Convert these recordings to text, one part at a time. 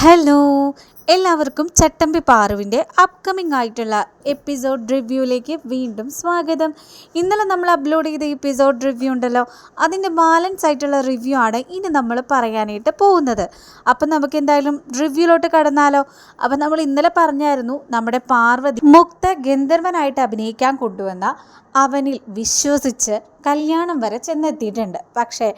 Hello എല്ലാവർക്കും ചട്ടമ്പി പാറുവിന്റെ upcoming ആയിട്ടുള്ള episode റിവ്യൂയിലേക്ക് വീണ്ടും സ്വാഗതം. ഇന്നലെ നമ്മൾ അപ്ലോഡ് ചെയ്ത എപ്പിസോഡ് റിവ്യൂ ഉണ്ടല്ലോ അതിന്റെ ബാലൻസ് ആയിട്ടുള്ള റിവ്യൂ ആണ് ഇനി നമ്മൾ പറയാനായിട്ട് പോകുന്നത്. അപ്പം നമുക്ക് എന്തായാലും റിവ്യൂലോട്ട് കടന്നാലോ? അപ്പം നമ്മൾ ഇന്നലെ പറഞ്ഞായിരുന്നു നമ്മുടെ പാർവതി മുക്ത ഗന്ധർവനായിട്ട് അഭിനയിക്കാൻ കൊണ്ടുവന്ന അവനിൽ വിശ്വസിച്ച് കല്യാണം വരെ ചെന്നെത്തിയിട്ടുണ്ട്. പക്ഷേ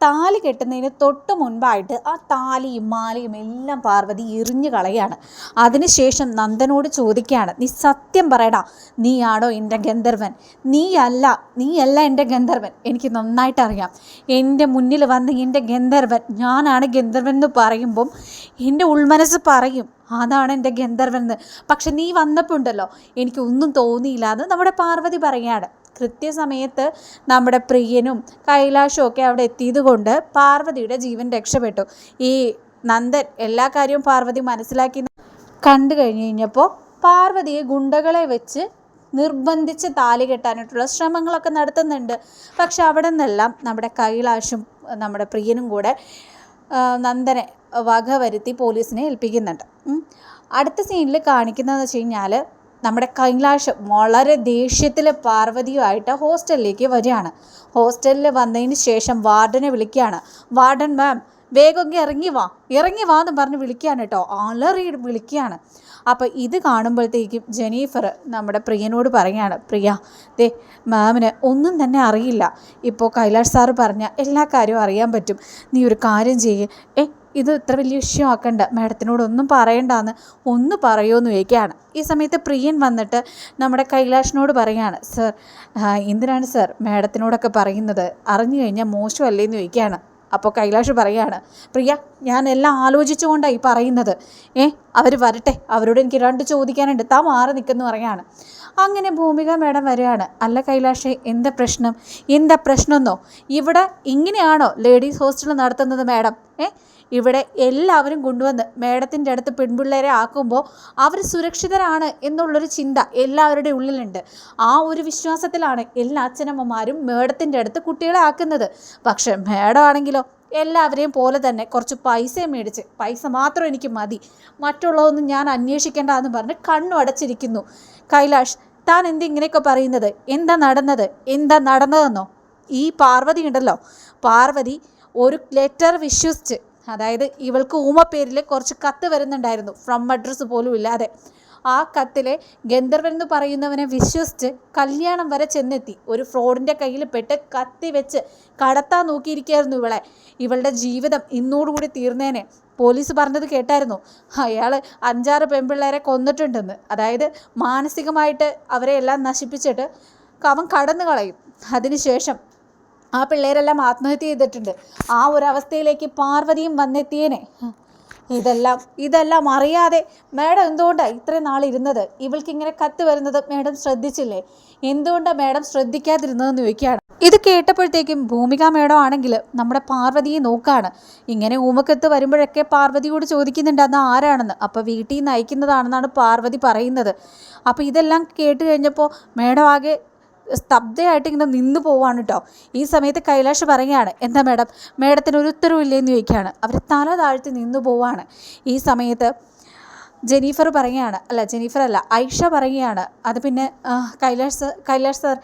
താലി കെട്ടുന്നതിന് തൊട്ട് മുൻപായിട്ട് ആ താലിയും മാലയും എല്ലാം പാർവതി എറിഞ്ഞു കളയാണ് അതിനുശേഷം നന്ദനോട് ചോദിക്കുകയാണ് നീ സത്യം പറയടാ നീയാണോ എന്റെ ഗന്ധർവൻ നീയല്ല നീയല്ല എന്റെ ഗന്ധർവൻ എനിക്ക് നന്നായിട്ട് അറിയാം എന്റെ മുന്നിൽ വന്ന് എന്റെ ഗന്ധർവൻ ഞാനാണ് ഗന്ധർവൻ എന്ന് പറയുമ്പം എന്റെ ഉൾമനസ് പറയും അതാണ് എന്റെ ഗന്ധർവൻ എന്ന്. പക്ഷെ നീ വന്നപ്പോൾ ഉണ്ടല്ലോ എനിക്ക് ഒന്നും തോന്നിയില്ല എന്ന് നമ്മുടെ പാർവതി പറയാണ് കൃത്യസമയത്ത് നമ്മുടെ പ്രിയനും കൈലാഷും ഒക്കെ അവിടെ എത്തിയത് കൊണ്ട് പാർവതിയുടെ ജീവൻ രക്ഷപ്പെട്ടു. ഈ നന്ദൻ എല്ലാ കാര്യവും പാർവതി മനസ്സിലാക്കി കണ്ടു കഴിഞ്ഞു കഴിഞ്ഞപ്പോൾ പാർവതിയെ ഗുണ്ടകളെ വെച്ച് നിർബന്ധിച്ച് താലി കെട്ടാനായിട്ടുള്ള ശ്രമങ്ങളൊക്കെ നടത്തുന്നുണ്ട്. പക്ഷെ അവിടെ നിന്നെല്ലാം നമ്മുടെ കൈലാഷും നമ്മുടെ പ്രിയനും കൂടെ നന്ദനെ വക വരുത്തി പോലീസിനെ ഏൽപ്പിക്കുന്നുണ്ട്. അടുത്ത സീനിൽ കാണിക്കുന്നതെന്ന് വെച്ച് കഴിഞ്ഞാൽ നമ്മുടെ കൈലാഷ് വളരെ ദേഷ്യത്തിൽ പാർവതിയുമായിട്ട് ഹോസ്റ്റലിലേക്ക് വരികയാണ്. ഹോസ്റ്റലിൽ വന്നതിന് ശേഷം വാർഡനെ വിളിക്കുകയാണ്. വാർഡൻ മാം വേഗം ഇറങ്ങി വാ. ഇറങ്ങി വാ എന്ന് പറഞ്ഞ് വിളിക്കുകയാണ് കേട്ടോ. അലറി വിളിക്കുകയാണ്. അപ്പോൾ ഇത് കാണുമ്പോഴത്തേക്കും ജെനീഫർ നമ്മുടെ പ്രിയനോട് പറയുകയാണ് പ്രിയ ദേ മാമിന് ഒന്നും തന്നെ അറിയില്ല. ഇപ്പോൾ കൈലാഷ് സാറ് പറഞ്ഞ എല്ലാ കാര്യവും അറിയാൻ പറ്റും. നീ ഒരു കാര്യം ചെയ്യ്. ഏ ഇത് ഇത്ര വലിയ വിഷയമാക്കണ്ട മാഡത്തിനോടൊന്നും പറയണ്ടാന്ന് ഒന്ന് പറയുമെന്ന് ചോദിക്കുകയാണ്. ഈ സമയത്ത് പ്രിയൻ വന്നിട്ട് നമ്മുടെ കൈലാഷിനോട് പറയാണ് സർ എന്തിനാണ് സർ മാഡത്തിനോടൊക്കെ പറയുന്നത്? അറിഞ്ഞു കഴിഞ്ഞാൽ മോശമല്ലേ? എന്ന് ചോദിക്കുകയാണ്. അപ്പോൾ കൈലാഷ് പറയാണ് പ്രിയ ഞാൻ എല്ലാം ആലോചിച്ചുകൊണ്ടാണ് ഈ പറയുന്നത്. ഏ അവർ വരട്ടെ അവരോട് എനിക്ക് രണ്ട് ചോദിക്കാനുണ്ട്. താ മാറി നിൽക്കുന്നു പറയാണ് അങ്ങനെ ഭൂമിക മേഡം വരികയാണ്. അല്ല കൈലാഷേ എന്താ പ്രശ്നം? എന്താ പ്രശ്നമെന്നോ? ഇവിടെ ഇങ്ങനെയാണോ ലേഡീസ് ഹോസ്റ്റൽ നടത്തുന്നത് മാഡം? ഏ ഇവിടെ എല്ലാവരും കൊണ്ടുവന്ന് മേഡത്തിന്റെ അടുത്ത് പെൺപിള്ളേരെ ആക്കുമ്പോൾ അവർ സുരക്ഷിതരാണ് എന്നുള്ളൊരു ചിന്ത എല്ലാവരുടെ ഉള്ളിലുണ്ട്. ആ ഒരു വിശ്വാസത്തിലാണ് എല്ലാ അച്ഛനമ്മമാരും മേഡത്തിന്റെ അടുത്ത് കുട്ടികളെ ആക്കുന്നത്. പക്ഷേ മേഡമാണെങ്കിലോ എല്ലാവരെയും പോലെ തന്നെ കുറച്ച് പൈസ മേടിച്ച് പൈസ മാത്രം എനിക്ക് മതി മറ്റുള്ളതൊന്നും ഞാൻ അന്വേഷിക്കേണ്ട എന്ന് പറഞ്ഞ് കണ്ണു അടച്ചിരിക്കുന്നു. കൈലാഷ് താൻ എന്തിങ്ങനെയൊക്കെ പറയുന്നത്? എന്താ നടന്നത്? എന്താ നടന്നതെന്നോ? ഈ പാർവതി ഉണ്ടല്ലോ. പാർവതി ഒരു ലെറ്റർ വിശ്വസിച്ച് അതായത് ഇവൾക്ക് ഊമ പേരിൽ കുറച്ച് കത്ത് വരുന്നുണ്ടായിരുന്നു. ഫ്രം അഡ്രസ്സ് പോലും ഇല്ലാതെ ആ കത്തിലെ ഗന്ധർവൻ എന്ന് പറയുന്നവനെ വിശ്വസിച്ച് കല്യാണം വരെ ചെന്നെത്തി. ഒരു ഫ്രോഡിന്റെ കയ്യിൽ പെട്ട് കത്തി വെച്ച് കടത്താൻ നോക്കിയിരിക്കുകയായിരുന്നു ഇവളെ. ഇവളുടെ ജീവിതം ഇന്നോടുകൂടി തീർന്നേനെ. പോലീസ് പറഞ്ഞത് കേട്ടായിരുന്നു. അയാൾ അഞ്ചാറ് പെൺപിള്ളേരെ കൊന്നിട്ടുണ്ടെന്ന്. അതായത് മാനസികമായിട്ട് അവരെ എല്ലാം നശിപ്പിച്ചിട്ട് അവൻ കടന്നു കളയും. അതിനുശേഷം ആ പിള്ളേരെല്ലാം ആത്മഹത്യ ചെയ്തിട്ടുണ്ട്. ആ ഒരു അവസ്ഥയിലേക്ക് പാർവതിയും വന്നെത്തിയേനെ. ഇതെല്ലാം ഇതെല്ലാം അറിയാതെ മാഡം എന്തുകൊണ്ടാണ് ഇത്രയും നാൾ ഇരുന്നത് ഇവൾക്ക് ഇങ്ങനെ കത്ത് വരുന്നത് മാഡം ശ്രദ്ധിച്ചില്ലേ? എന്തുകൊണ്ടാണ് മാഡം ശ്രദ്ധിക്കാതിരുന്നതെന്ന് ചോദിക്കുകയാണ്. ഇത് കേട്ടപ്പോഴത്തേക്കും ഭൂമിക മേഡം ആണെങ്കിൽ നമ്മുടെ പാർവതിയെ നോക്കാണ്. ഇങ്ങനെ ഊമക്കത്ത് വരുമ്പോഴൊക്കെ പാർവതിയോട് ചോദിക്കുന്നുണ്ട് അന്ന് ആരാണെന്ന്. അപ്പോൾ വീട്ടിൽ നിന്ന് അയക്കുന്നതാണെന്നാണ് പാർവതി പറയുന്നത്. അപ്പോൾ ഇതെല്ലാം കേട്ട് കഴിഞ്ഞപ്പോൾ മേഡം ആകെ സ്തബ്ധയായിട്ട് ഇങ്ങനെ നിന്ന് പോവാണ് കേട്ടോ ഈ സമയത്ത് കൈലാഷ് പറയുകയാണ് എന്താ മേഡം? മേഡത്തിന് ഒരു ഉത്തരവില്ലേന്ന് ചോദിക്കുകയാണ്. അവർ തല താഴ്ത്തി നിന്ന് പോവാണ്. ഈ സമയത്ത് ജെനീഫർ പറയുകയാണ് അല്ല ജെനീഫർ അല്ല ഐഷ പറയുകയാണ്. അത് പിന്നെ കൈലാഷ് കൈലാഷ് സർ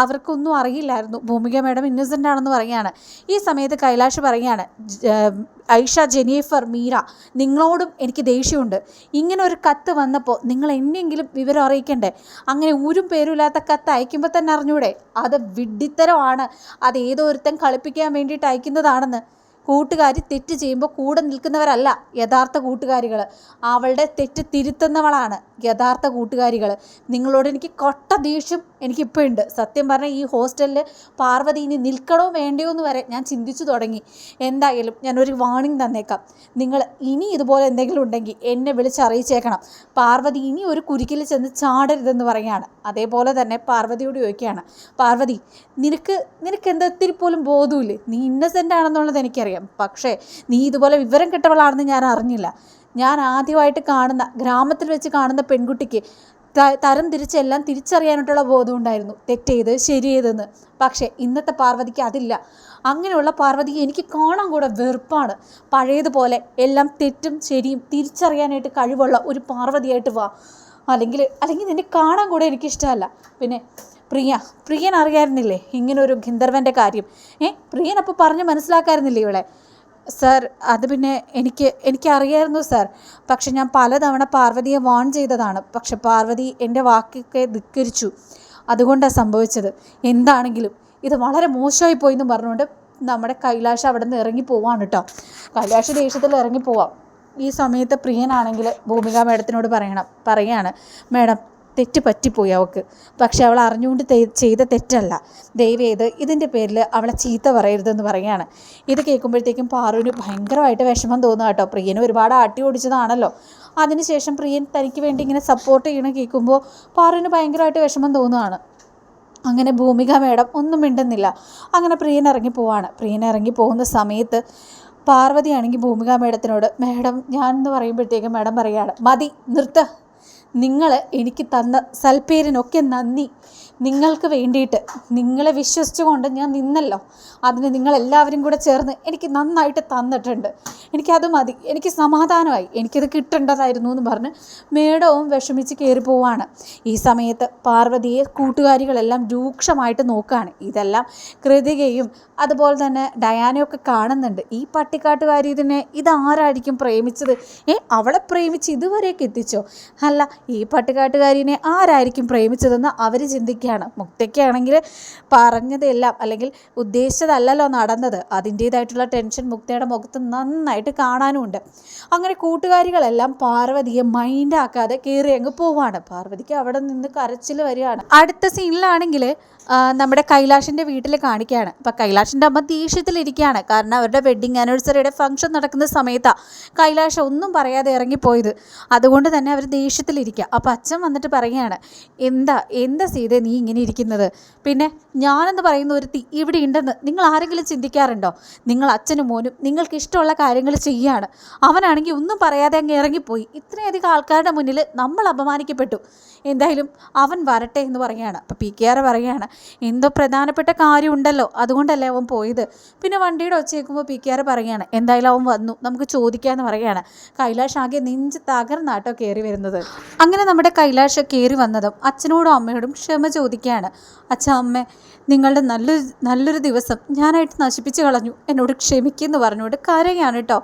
അവർക്കൊന്നും അറിയില്ലായിരുന്നു. ഭൂമിക മേഡം ഇന്നസെന്റ് ആണെന്ന് പറയുകയാണ്. ഈ സമയത്ത് കൈലാഷ് പറയുകയാണ് ഐഷ ജെനീഫർ മീര നിങ്ങളോടും എനിക്ക് ദേഷ്യമുണ്ട്. ഇങ്ങനെ ഒരു കത്ത് വന്നപ്പോൾ നിങ്ങൾ എന്നെങ്കിലും വിവരം അറിയിക്കണ്ടേ? അങ്ങനെ ഊരും പേരുമില്ലാത്ത കത്ത് അയക്കുമ്പോൾ തന്നെ അറിഞ്ഞൂടെ? അത് വിഡ്ഢിത്തരമാണ്. അത് ഏതോ ഒരുത്തൻ കളിപ്പിക്കാൻ വേണ്ടിയിട്ട് അയക്കുന്നതാണെന്ന്. കൂട്ടുകാരി തെറ്റ് ചെയ്യുമ്പോൾ കൂടെ നിൽക്കുന്നവരല്ല യഥാർത്ഥ കൂട്ടുകാരികൾ അവളുടെ തെറ്റ് തിരുത്തുന്നവളാണ് യഥാർത്ഥ കൂട്ടുകാരികൾ നിങ്ങളോട് എനിക്ക് കൊട്ട ദേഷ്യം എനിക്കിപ്പോൾ ഉണ്ട്. സത്യം പറഞ്ഞാൽ ഈ ഹോസ്റ്റലിൽ പാർവതി ഇനി നിൽക്കണോ വേണ്ടയോ എന്ന് വരെ ഞാൻ ചിന്തിച്ചു തുടങ്ങി. എന്തായാലും ഞാനൊരു വാണിംഗ് തന്നേക്കാം. നിങ്ങൾ ഇനി ഇതുപോലെ എന്തെങ്കിലും ഉണ്ടെങ്കിൽ എന്നെ വിളിച്ചറിയിച്ചേക്കണം പാർവതി ഇനി ഒരു കുരുക്കിൽ ചെന്ന് ചാടരുതെന്ന് പറയുകയാണ്. അതേപോലെ തന്നെ പാർവതിയോട് ചോദിക്കുകയാണ്. പാർവതി നിനക്ക് നിനക്ക് എന്താ പോലും ബോധമില്ലേ നീ ഇന്നസെന്റ് ആണെന്നുള്ളത് എനിക്കറിയാം. പക്ഷേ നീ ഇതുപോലെ വിവരം കിട്ടവളാണെന്ന് ഞാൻ അറിഞ്ഞില്ല. ഞാൻ ആദ്യമായിട്ട് കാണുന്ന ഗ്രാമത്തിൽ വെച്ച് കാണുന്ന പെൺകുട്ടിക്ക് തരം തിരിച്ചെല്ലാം തിരിച്ചറിയാനായിട്ടുള്ള ബോധം ഉണ്ടായിരുന്നു. തെറ്റേത് ശരിയേതെന്ന്. പക്ഷേ ഇന്നത്തെ പാർവതിക്ക് അതില്ല. അങ്ങനെയുള്ള പാർവതിയെ എനിക്ക് കാണാൻ കൂടെ വെറുപ്പാണ്. പഴയതുപോലെ എല്ലാം തെറ്റും ശരിയും തിരിച്ചറിയാനായിട്ട് കഴിവുള്ള ഒരു പാർവതിയായിട്ട് വാ. അല്ലെങ്കിൽ അല്ലെങ്കിൽ നിന്നെ കാണാൻ കൂടെ എനിക്കിഷ്ടമല്ല. പിന്നെ പ്രിയ പ്രിയൻ അറിയായിരുന്നില്ലേ? ഇങ്ങനെ ഒരു ഗന്ധർവന്റെ കാര്യം. ഏ പ്രിയൻ അപ്പോൾ പറഞ്ഞ് മനസ്സിലാക്കായിരുന്നില്ലേ ഇവളെ? സാർ അത് പിന്നെ എനിക്ക് എനിക്കറിയായിരുന്നു സാർ. പക്ഷെ ഞാൻ പലതവണ പാർവതിയെ വാൺ ചെയ്തതാണ്. പക്ഷെ പാർവതി എന്റെ വാക്കൊക്കെ ധിക്കരിച്ചു. അതുകൊണ്ടാണ് സംഭവിച്ചത്. എന്താണെങ്കിലും ഇത് വളരെ മോശമായി പോയി എന്ന് പറഞ്ഞുകൊണ്ട് നമ്മുടെ കൈലാഷ് അവിടെ നിന്ന് ഇറങ്ങി പോവാണ് കേട്ടോ കൈലാഷ് ദേഷ്യത്തിൽ ഇറങ്ങി പോവാം. ഈ സമയത്ത് പ്രിയനാണെങ്കിൽ ഭൂമിക മേഡത്തിനോട് പറയണം പറയാണ് മേഡം തെറ്റ് പറ്റിപ്പോയി അവൾക്ക്. പക്ഷെ അവൾ അറിഞ്ഞുകൊണ്ട് ചെയ്ത തെറ്റല്ല. ദൈവേത് ഇതിന്റെ പേരിൽ അവളെ ചീത്ത പറയരുതെന്ന് പറയുകയാണ്. ഇത് കേൾക്കുമ്പോഴത്തേക്കും പാറുവിന് ഭയങ്കരമായിട്ട് വിഷമം തോന്നുക കേട്ടോ. പ്രിയന് ഒരുപാട് ആട്ടി ഓടിച്ചതാണല്ലോ. അതിനുശേഷം പ്രിയൻ തനിക്ക് വേണ്ടി ഇങ്ങനെ സപ്പോർട്ട് ചെയ്യണ കേൾക്കുമ്പോൾ പാറുവിന് ഭയങ്കരമായിട്ട് വിഷമം തോന്നുകയാണ്. അങ്ങനെ ഭൂമിക മേഡം ഒന്നും മിണ്ടുന്നില്ല. അങ്ങനെ പ്രിയൻ ഇറങ്ങി പോവാണ്. പ്രിയൻ ഇറങ്ങി പോകുന്ന സമയത്ത് പാർവതിയാണെങ്കിൽ ഭൂമിക മേഡത്തിനോട് മേഡം ഞാൻ എന്ന് പറയുമ്പോഴത്തേക്കും മേഡം പറയുകയാണ് മതി നിർത്ത. നിങ്ങൾ എനിക്ക് തന്ന സൽപ്പേരിനൊക്കെ നന്ദി. നിങ്ങൾക്ക് വേണ്ടിയിട്ട് നിങ്ങളെ വിശ്വസിച്ചുകൊണ്ട് ഞാൻ നിന്നല്ലോ. അതിന് നിങ്ങളെല്ലാവരും കൂടെ ചേർന്ന് എനിക്ക് നന്നായിട്ട് തന്നിട്ടുണ്ട്. എനിക്കത് മതി. എനിക്ക് സമാധാനമായി. എനിക്കത് കിട്ടേണ്ടതായിരുന്നു എന്ന് പറഞ്ഞ് മേഡവും വിഷമിച്ച് കയറി പോവാണ്. ഈ സമയത്ത് പാർവതിയെ കൂട്ടുകാരികളെല്ലാം രൂക്ഷമായിട്ട് നോക്കുകയാണ് ഇതെല്ലാം കൃതികയും അതുപോലെ തന്നെ ഡയാനയൊക്കെ കാണുന്നുണ്ട്. ഈ പട്ടിക്കാട്ടുകാരി ഇതിനെ ഇതാരായിരിക്കും പ്രേമിച്ചത്? ഏ അവളെ പ്രേമിച്ച് ഇതുവരെയൊക്കെ എത്തിച്ചോ? അല്ല ഈ പട്ടിക്കാട്ടുകാരിനെ ആരായിരിക്കും പ്രേമിച്ചതെന്ന് അവർ ചിന്തിക്കുകയാണ് മുക്തയ്ക്കാണെങ്കിൽ പറഞ്ഞതെല്ലാം അല്ലെങ്കിൽ ഉദ്ദേശിച്ചതല്ലല്ലോ നടന്നത്. അതിന്റേതായിട്ടുള്ള ടെൻഷൻ മുക്തയുടെ മുഖത്ത് നന്നായിട്ട് കാണാനുമുണ്ട്. അങ്ങനെ കൂട്ടുകാരികളെല്ലാം പാർവതിയെ മൈൻഡാക്കാതെ കയറി അങ്ങ് പോവാണ്. പാർവതിക്ക് അവിടെ നിന്ന് കരച്ചിൽ വരികയാണ്. അടുത്ത സീനിലാണെങ്കിൽ നമ്മുടെ കൈലാഷിന്റെ വീട്ടിൽ കാണിക്കുകയാണ്. അപ്പം കൈലാഷിന്റെ അമ്മ ദേഷ്യത്തിലിരിക്കുകയാണ്. കാരണം അവരുടെ വെഡ്ഡിങ് ആനിവേഴ്സറിയുടെ ഫംഗ്ഷൻ നടക്കുന്ന സമയത്താണ് കൈലാഷ് ഒന്നും പറയാതെ ഇറങ്ങിപ്പോയത്. അതുകൊണ്ട് തന്നെ അവർ ദേഷ്യത്തിലിരിക്കുക അപ്പോൾ അച്ഛൻ വന്നിട്ട് പറയുകയാണ് എന്താ എന്താ സീത നീ ഇങ്ങനെ ഇരിക്കുന്നത്? പിന്നെ ഞാനെന്ന് പറയുന്ന ഒരു തീ ഇവിടെ ഉണ്ടെന്ന് നിങ്ങൾ ആരെങ്കിലും ചിന്തിക്കാറുണ്ടോ? നിങ്ങൾ അച്ഛനും മോനും നിങ്ങൾക്ക് ഇഷ്ടമുള്ള കാര്യങ്ങൾ ചെയ്യുകയാണ്. അവനാണെങ്കിൽ ഒന്നും പറയാതെ അങ്ങ് ഇറങ്ങിപ്പോയി. ഇത്രയധികം ആൾക്കാരുടെ മുന്നിൽ നമ്മൾ അപമാനിക്കപ്പെട്ടു. എന്തായാലും അവൻ വരട്ടെ എന്ന് പറയുകയാണ്. അപ്പോൾ പി കെ ആർ പറയുകയാണ് എന്തോ പ്രധാനപ്പെട്ട കാര്യം ഉണ്ടല്ലോ അതുകൊണ്ടല്ലേ അവൻ പോയത്. പിന്നെ വണ്ടിയുടെ ഒച്ച കേൾക്കുമ്പോൾ പി കെ ആർ പറയുകയാണ് എന്തായാലും അവൻ വന്നു. നമുക്ക് ചോദിക്കാമെന്ന് പറയുകയാണ്. കൈലാഷ് ആകെ നെഞ്ച് തകർന്നാട്ടോ കയറി വരുന്നത്. അങ്ങനെ നമ്മുടെ കൈലാഷ് കയറി വന്നതും അച്ഛനോടും അമ്മയോടും ക്ഷമ ചോദിക്കുകയാണ്. അച്ഛ അമ്മ നിങ്ങളുടെ നല്ലൊരു നല്ലൊരു ദിവസം ഞാനായിട്ട് നശിപ്പിച്ചു കളഞ്ഞു. എന്നോട് ക്ഷമിക്കുമെന്ന് പറഞ്ഞുകൊണ്ട് കരയാണ് കേട്ടോ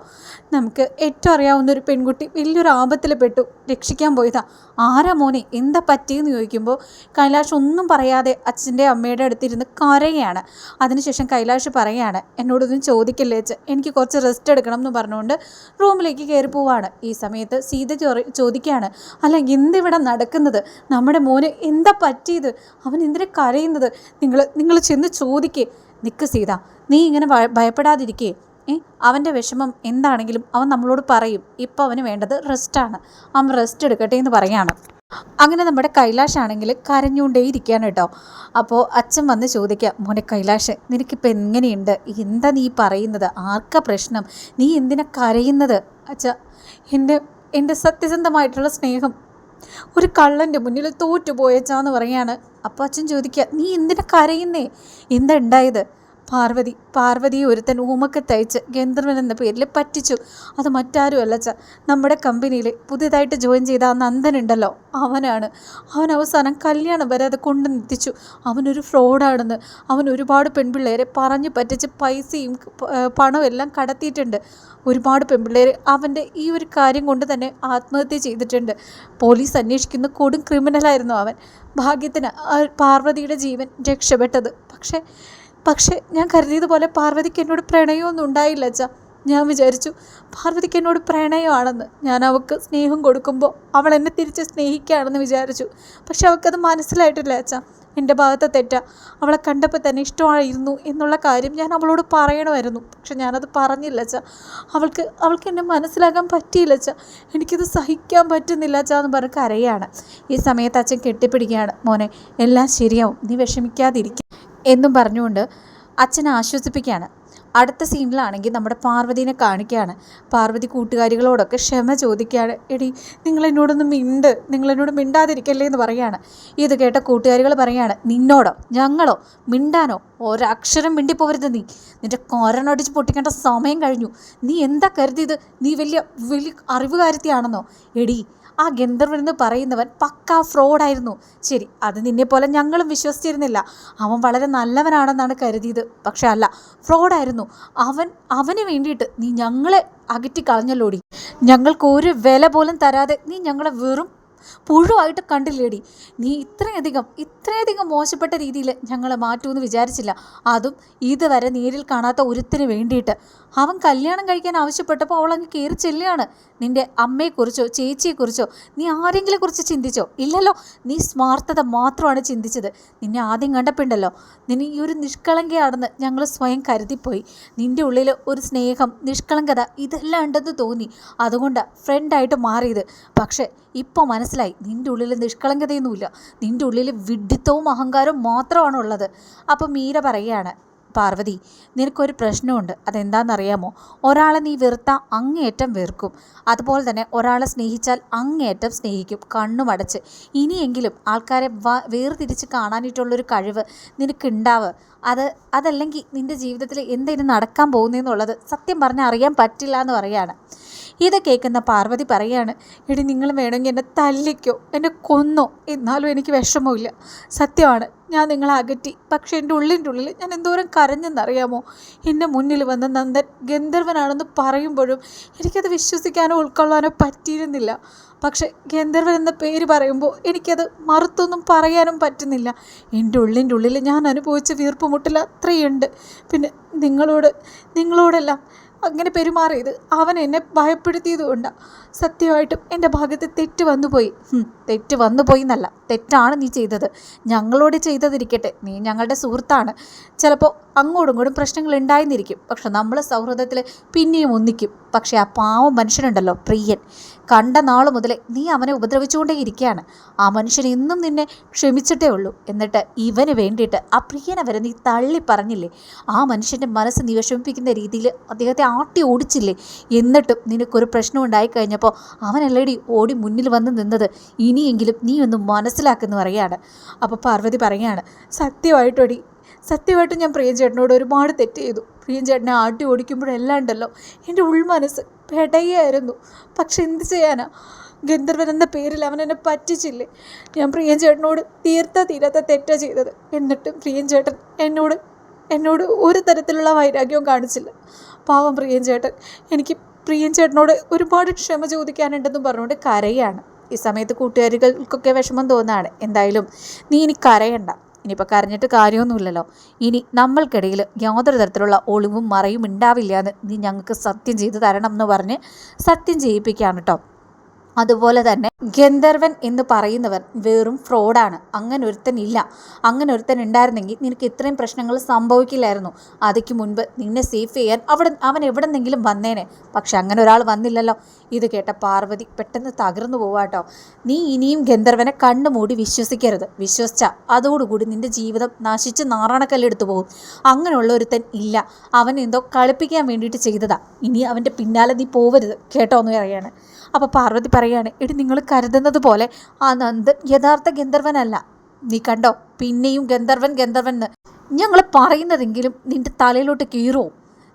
നമുക്ക് ഏറ്റവും അറിയാവുന്ന ഒരു പെൺകുട്ടി വലിയൊരു ആപത്തിൽ പെട്ടു. രക്ഷിക്കാൻ പോയതാ. ആരാ മോനെ? എന്താ പറ്റിയെന്ന് ചോദിക്കുമ്പോൾ കൈലാഷ് ഒന്നും പറയാതെ അച്ഛന്റെ അമ്മയുടെ അടുത്തിരുന്ന് കരയാണ്. അതിനുശേഷം കൈലാഷ് പറയാണ് എന്നോടൊന്നും ചോദിക്കല്ലേ അച്ഛൻ എനിക്ക് കുറച്ച് റെസ്റ്റ് എടുക്കണം എന്ന് പറഞ്ഞുകൊണ്ട് റൂമിലേക്ക് കയറി പോവാണ്. ഈ സമയത്ത് സീത ചോദിക്കുകയാണ് അല്ല എന്തിവിടെ നടക്കുന്നത്? നമ്മുടെ മോന് എന്താ പറ്റിയത്? അവൻ എന്തിനാ കരയുന്നത്? നിങ്ങൾ നിങ്ങൾ ചെന്ന് ചോദിക്കേ. നിൽക്ക് സീത നീ ഇങ്ങനെ ഭയപ്പെടാതിരിക്കേ. ഏ അവന്റെ വിഷമം എന്താണെങ്കിലും അവൻ നമ്മളോട് പറയും. ഇപ്പോൾ അവന് വേണ്ടത് റെസ്റ്റാണ് അവൻ റെസ്റ്റ് എടുക്കട്ടെ എന്ന് പറയാണ്. അങ്ങനെ നമ്മുടെ കൈലാഷ് ആണെങ്കിൽ കരഞ്ഞുകൊണ്ടേ ഇരിക്കുകയാണ് കേട്ടോ. അപ്പോൾ അച്ഛൻ വന്ന് ചോദിക്കുക മോനെ കൈലാഷ് നിനക്കിപ്പോൾ എങ്ങനെയുണ്ട്? എന്താ നീ പറയുന്നത്? ആർക്ക പ്രശ്നം? നീ എന്തിനാ കരയുന്നത്? അച്ഛ എന്റെ എന്റെ സത്യസന്ധമായിട്ടുള്ള സ്നേഹം ഒരു കള്ളന്റെ മുന്നിൽ തോറ്റുപോയച്ചാന്ന് പറയാണ്. അപ്പോൾ അച്ഛൻ ചോദിക്കുക നീ എന്തിനാ കരയുന്നേ? എന്താ ഉണ്ടായത്? പാർവതി പാർവതിയെ ഒരുത്തൻ ഊമക്ക് തയ്ച്ച് ഗന്ധർവൻ എന്ന പേരിൽ പറ്റിച്ചു. അത് മറ്റാരും അല്ല ച. നമ്മുടെ കമ്പനിയിൽ പുതിയതായിട്ട് ജോയിൻ ചെയ്ത ആ നന്ദൻ ഉണ്ടല്ലോ അവനാണ്. അവൻ അവസാനം കല്യാണം വരെ അത് കൊണ്ടു നിർത്തിച്ചു. അവനൊരു ഫ്രോഡാണെന്ന്. അവൻ ഒരുപാട് പെൺപിള്ളേരെ പറഞ്ഞു പറ്റിച്ച് പൈസയും പണവും എല്ലാം കടത്തിയിട്ടുണ്ട്. ഒരുപാട് പെൺപിള്ളേർ അവന്റെ ഈ ഒരു കാര്യം കൊണ്ട് തന്നെ ആത്മഹത്യ ചെയ്തിട്ടുണ്ട്. പോലീസ് അന്വേഷിക്കുന്ന കൊടും ക്രിമിനലായിരുന്നു അവൻ. ഭാഗ്യത്തിന് പാർവതിയുടെ ജീവൻ രക്ഷപ്പെട്ടത്. പക്ഷേ പക്ഷേ ഞാൻ കരുതിയതുപോലെ പാർവതിക്ക് എന്നോട് പ്രണയമൊന്നും ഉണ്ടായില്ല അച്ഛ. ഞാൻ വിചാരിച്ചു പാർവതിക്ക് എന്നോട് പ്രണയമാണെന്ന്. ഞാൻ അവൾക്ക് സ്നേഹം കൊടുക്കുമ്പോൾ അവൾ എന്നെ തിരിച്ച് സ്നേഹിക്കുകയാണെന്ന് വിചാരിച്ചു. പക്ഷെ അവൾക്കത് മനസ്സിലായിട്ടില്ല അച്ഛ. എന്റെ ഭാഗത്തെ തെറ്റ. അവളെ കണ്ടപ്പോൾ തന്നെ ഇഷ്ടമായിരുന്നു എന്നുള്ള കാര്യം ഞാൻ അവളോട് പറയണമായിരുന്നു. പക്ഷെ ഞാനത് പറഞ്ഞില്ല അച്ഛ. അവൾക്ക് അവൾക്ക് എന്നെ മനസ്സിലാക്കാൻ പറ്റിയില്ല അച്ഛ. എനിക്കത് സഹിക്കാൻ പറ്റുന്നില്ല അച്ഛ എന്ന് പറഞ്ഞ് കരയാണ്. ഈ സമയത്ത് അച്ഛൻ കെട്ടിപ്പിടിക്കുകയാണ്. മോനെ എല്ലാം ശരിയാവും. നീ വിഷമിക്കാതിരിക്കും. എന്നും പറഞ്ഞുകൊണ്ട് അച്ഛനെ ആശ്വസിപ്പിക്കുകയാണ്. അടുത്ത സീനിലാണെങ്കിൽ നമ്മുടെ പാർവതിനെ കാണിക്കുകയാണ്. പാർവതി കൂട്ടുകാരികളോടൊക്കെ ക്ഷമ ചോദിക്കുകയാണ്. എടി നിങ്ങൾ മിണ്ട് നിങ്ങൾ എന്നോട് മിണ്ടാതിരിക്കല്ലേ എന്ന് പറയാണ് ഇത് കേട്ട കൂട്ടുകാരികൾ പറയാണ് നിന്നോടോ ഞങ്ങളോ മിണ്ടാനോ? ഒരക്ഷരം മിണ്ടിപ്പോവരുത് നീ. നിന്റെ കോരനടിച്ച് പൊട്ടിക്കേണ്ട സമയം കഴിഞ്ഞു. നീ എന്താ കരുതിയത്? നീ വലിയ വലിയ അറിവുകാരത്തിയാണെന്നോ? എടി ആ ഗന്ധർവൻ എന്ന് പറയുന്നവൻ പക്കാ ഫ്രോഡായിരുന്നു. ശരി അത് നിന്നെപ്പോലെ ഞങ്ങളും വിശ്വസിച്ചിരുന്നില്ല. അവൻ വളരെ നല്ലവനാണെന്നാണ് കരുതിയത്. പക്ഷെ അല്ല ഫ്രോഡായിരുന്നു. അവൻ അവന് വേണ്ടിയിട്ട് നീ ഞങ്ങളെ അകറ്റി കളഞ്ഞല്ലോടി. ഞങ്ങൾക്ക് ഒരു വില പോലും തരാതെ നീ ഞങ്ങളെ വെറും പുഴുവായിട്ട് കണ്ടില്ലേടി. നീ ഇത്രയധികം ഇത്രയധികം മോശപ്പെട്ട രീതിയിൽ ഞങ്ങളെ മാറ്റുമെന്ന് വിചാരിച്ചില്ല. അതും ഇതുവരെ നേരിൽ കാണാത്ത ഒരുത്തിന് വേണ്ടിയിട്ട്. അവൻ കല്യാണം കഴിക്കാൻ ആവശ്യപ്പെട്ടപ്പോൾ അവൾ അങ്ങ് കയറി ചെല്ലുകയാണ്. നിന്റെ അമ്മയെക്കുറിച്ചോ ചേച്ചിയെക്കുറിച്ചോ നീ ആരെങ്കിലും കുറിച്ച് ചിന്തിച്ചോ? ഇല്ലല്ലോ നീ സ്മാർത്ഥത മാത്രമാണ് ചിന്തിച്ചത്. നിന്നെ ആദ്യം കണ്ടപ്പോണ്ടല്ലോ. നിന്നെ ഈ ഒരു നിഷ്കളങ്കയാണെന്ന് ഞങ്ങൾ സ്വയം കരുതിപ്പോയി. നിന്റെ ഉള്ളിൽ ഒരു സ്നേഹം നിഷ്കളങ്കത ഇതെല്ലാം ഉണ്ടെന്ന് തോന്നി. അതുകൊണ്ട് ഫ്രണ്ടായിട്ട് മാറിയത്. പക്ഷേ ഇപ്പോൾ മനസ്സിലായി. നിന്റെ ഉള്ളിൽ നിഷ്കളങ്കതയൊന്നുമില്ല. നിന്റെ ഉള്ളിൽ വിഡ്ഢിത്തവും അഹങ്കാരവും മാത്രമാണ് ഉള്ളത് അപ്പോൾ മീര പറയുകയാണ് പാർവതി നിനക്കൊരു പ്രശ്നമുണ്ട്. അതെന്താണെന്നറിയാമോ? ഒരാളെ നീ വെറുത്ത അങ്ങേയറ്റം വെറുക്കും. അതുപോലെ തന്നെ ഒരാളെ സ്നേഹിച്ചാൽ അങ്ങേയറ്റം സ്നേഹിക്കും. കണ്ണുമടച്ച് ഇനിയെങ്കിലും ആൾക്കാരെ വേർതിരിച്ച് കാണാനായിട്ടുള്ളൊരു കഴിവ് നിനക്കുണ്ടാവ്. അത് അതല്ലെങ്കിൽ നിന്റെ ജീവിതത്തിൽ എന്തെങ്കിലും നടക്കാൻ പോകുന്നതെന്നുള്ളത് സത്യം പറഞ്ഞാൽ അറിയാൻ പറ്റില്ല എന്ന് പറയാണ് ഇത് കേൾക്കുന്ന പാർവതി പറയാണ് എടി നിങ്ങൾ വേണമെങ്കിൽ എന്നെ തല്ലിക്കോ എന്നെ കൊന്നോ എന്നാലും എനിക്ക് വിഷമമില്ല സത്യമാണ് ഞാൻ നിങ്ങളെ അകറ്റി. പക്ഷേ എന്റെ ഉള്ളിന്റെ ഉള്ളിൽ ഞാൻ എന്തോരം കരഞ്ഞെന്നറിയാമോ? എന്റെ മുന്നിൽ വന്ന നന്ദൻ ഗന്ധർവനാണെന്ന് പറയുമ്പോഴും എനിക്കത് വിശ്വസിക്കാനോ ഉൾക്കൊള്ളാനോ പറ്റിയിരുന്നില്ല. പക്ഷേ ഗന്ധർവൻ എന്ന പേര് പറയുമ്പോൾ എനിക്കത് മറുത്തൊന്നും പറയാനും പറ്റുന്നില്ല. എന്റെ ഉള്ളിന്റെ ഉള്ളിൽ ഞാൻ അനുഭവിച്ച വീർപ്പുമുട്ടൽ അത്രയുണ്ട്. പിന്നെ നിങ്ങളോട് നിങ്ങളോടെല്ലാം അങ്ങനെ പെരുമാറിയത്. അവൻ എന്നെ ഭയപ്പെടുത്തിയതുകൊണ്ടാണ് സത്യമായിട്ടും എന്റെ ഭാഗത്ത് തെറ്റ് വന്നുപോയി. തെറ്റ് വന്നുപോയി എന്നല്ല തെറ്റാണ് നീ ചെയ്തത്. ഞങ്ങളോട് ചെയ്തതിരിക്കട്ടെ. നീ ഞങ്ങളുടെ സുഹൃത്താണ്. ചിലപ്പോൾ അങ്ങോട്ടും ഇങ്ങോട്ടും പ്രശ്നങ്ങൾ ഉണ്ടായിരുന്നിരിക്കും പക്ഷെ നമ്മൾ സൗഹൃദത്തിൽ പിന്നെയും ഒന്നിക്കും. പക്ഷേ ആ പാവം മനുഷ്യനുണ്ടല്ലോ പ്രിയൻ. കണ്ട നാൾ മുതലേ നീ അവനെ ഉപദ്രവിച്ചുകൊണ്ടേ ഇരിക്കുകയാണ് ആ മനുഷ്യൻ ഇന്നും നിന്നെ ക്ഷമിച്ചിട്ടേ ഉള്ളൂ. എന്നിട്ട് ഇവന് വേണ്ടിയിട്ട് ആ പ്രിയനെ വരെ നീ തള്ളി പറഞ്ഞില്ലേ? ആ മനുഷ്യന്റെ മനസ്സ് നീ വിഷമിപ്പിക്കുന്ന രീതിയിൽ അദ്ദേഹത്തെ ആട്ടി ഓടിച്ചില്ലേ? എന്നിട്ടും നിനക്കൊരു പ്രശ്നം ഉണ്ടായിക്കഴിഞ്ഞപ്പോൾ അവനല്ലേടി ഓടി മുന്നിൽ വന്ന് നിന്നത്. ഇനിയെങ്കിലും നീ ഒന്ന് മനസ്സിലാക്കുന്നു പറയാണ് അപ്പോൾ പാർവതി പറയാണ് സത്യമായിട്ടോടി സത്യമായിട്ട് ഞാൻ പ്രിയഞ്ചേട്ടനോട് ഒരുപാട് തെറ്റ് ചെയ്തു. പ്രിയഞ്ചേട്ടനെ ആട്ടി ഓടിക്കുമ്പോഴെല്ലാം ഉണ്ടല്ലോ എന്റെ ഉൾമനസ്സ് പെടയായിരുന്നു. പക്ഷെ എന്ത് ചെയ്യാനാ? ഗന്ധർവൻ എന്ന പേരിൽ അവൻ എന്നെ പറ്റിച്ചില്ലേ? ഞാൻ പ്രിയഞ്ചേട്ടനോട് തീർത്ത തീരാത്ത തെറ്റാ ചെയ്തത്. എന്നിട്ടും പ്രിയഞ്ചേട്ടൻ എന്നോട് എന്നോട് ഒരു തരത്തിലുള്ള വൈരാഗ്യവും കാണിച്ചില്ല. പാവം പ്രിയഞ്ചേട്ടൻ എനിക്ക് പ്രിയൻ ചേട്ടനോട് ഒരുപാട് ക്ഷമ ചോദിക്കാനുണ്ടെന്നും പറഞ്ഞുകൊണ്ട് കരയാണ്. ഈ സമയത്ത് കൂട്ടുകാരികൾക്കൊക്കെ വിഷമം തോന്നാണ്. എന്തായാലും നീ ഇനി കരയണ്ട. ഇനിയിപ്പോൾ കരഞ്ഞിട്ട് കാര്യമൊന്നുമില്ലല്ലോ. ഇനി നമ്മൾക്കിടയിൽ യാതൊരു തരത്തിലുള്ള ഒളിവും മറയും ഉണ്ടാവില്ല എന്ന് നീ ഞങ്ങൾക്ക് സത്യം ചെയ്ത് തരണം എന്ന് പറഞ്ഞ് സത്യം ചെയ്യിപ്പിക്കുകയാണ് കേട്ടോ അതുപോലെ തന്നെ ഗന്ധർവൻ എന്ന് പറയുന്നവൻ വെറും ഫ്രോഡാണ്. അങ്ങനെ ഒരുത്തൻ ഇല്ല അങ്ങനെ ഒരുത്തൻ ഉണ്ടായിരുന്നെങ്കിൽ നിനക്ക് ഇത്രയും പ്രശ്നങ്ങൾ സംഭവിക്കില്ലായിരുന്നു. അതിക്ക് മുൻപ് നിന്നെ സേഫ് ചെയ്യാൻ അവിടെ അവൻ എവിടെന്നെങ്കിലും വന്നേനെ. പക്ഷെ അങ്ങനെ ഒരാൾ വന്നില്ലല്ലോ. ഇത് കേട്ട പാർവതി പെട്ടെന്ന് തകർന്നു പോവാട്ടോ. നീ ഇനിയും ഗന്ധർവനെ കണ്ണുമൂടി വിശ്വസിക്കരുത്. വിശ്വസിച്ച അതോടുകൂടി നിന്റെ ജീവിതം നശിച്ച് നാറാണക്കല്ലെടുത്തു പോകും. അങ്ങനെയുള്ള ഒരുത്തൻ ഇല്ല. അവൻ എന്തോ കളിപ്പിക്കാൻ വേണ്ടിയിട്ട് ചെയ്തതാ. ഇനി അവന്റെ പിന്നാലെ നീ പോവരുത്. കേട്ടോ എന്ന് പറയാണ്. അപ്പോൾ പാർവതി പറയുകയാണ് എടി നിങ്ങൾ കരുതുന്നത് പോലെ ആ നന്ദൻ യഥാർത്ഥ ഗന്ധർവനല്ല. നീ കണ്ടോ? പിന്നെയും ഗന്ധർവൻ ഗന്ധർവൻ എന്ന് ഞങ്ങൾ പറയുന്നതെങ്കിലും നിന്റെ തലയിലോട്ട് കീറുമോ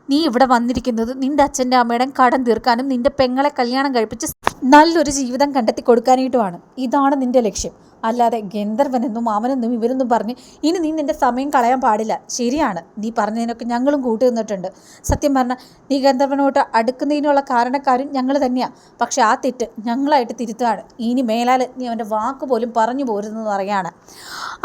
നീ ഇവിടെ വന്നിരിക്കുന്നത് നിന്റെ അച്ഛന്റെ അമ്മയുടെ കടം തീർക്കാനും നിന്റെ പെങ്ങളെ കല്യാണം കഴിപ്പിച്ച് നല്ലൊരു ജീവിതം കണ്ടെത്തി കൊടുക്കാനായിട്ടുമാണ്. ഇതാണ് നിന്റെ ലക്ഷ്യം. അല്ലാതെ ഗന്ധർവനെന്നും അവനെന്നും ഇവരെന്നും പറഞ്ഞ് ഇനി നീ നിന്റെ സമയം കളയാൻ പാടില്ല. ശരിയാണ്. നീ പറഞ്ഞതിനൊക്കെ ഞങ്ങളും കൂട്ടി നിന്നിട്ടുണ്ട്. സത്യം പറഞ്ഞാൽ നീ ഗന്ധർവനോട്ട് അടുക്കുന്നതിനുള്ള കാരണക്കാരും ഞങ്ങൾ തന്നെയാണ് പക്ഷെ ആ തെറ്റ് ഞങ്ങളായിട്ട് തിരുത്തുകയാണ് ഇനി മേലാൽ നീ അവന്റെ വാക്ക് പോലും പറഞ്ഞു പോരുന്നെന്ന് പറയാണ്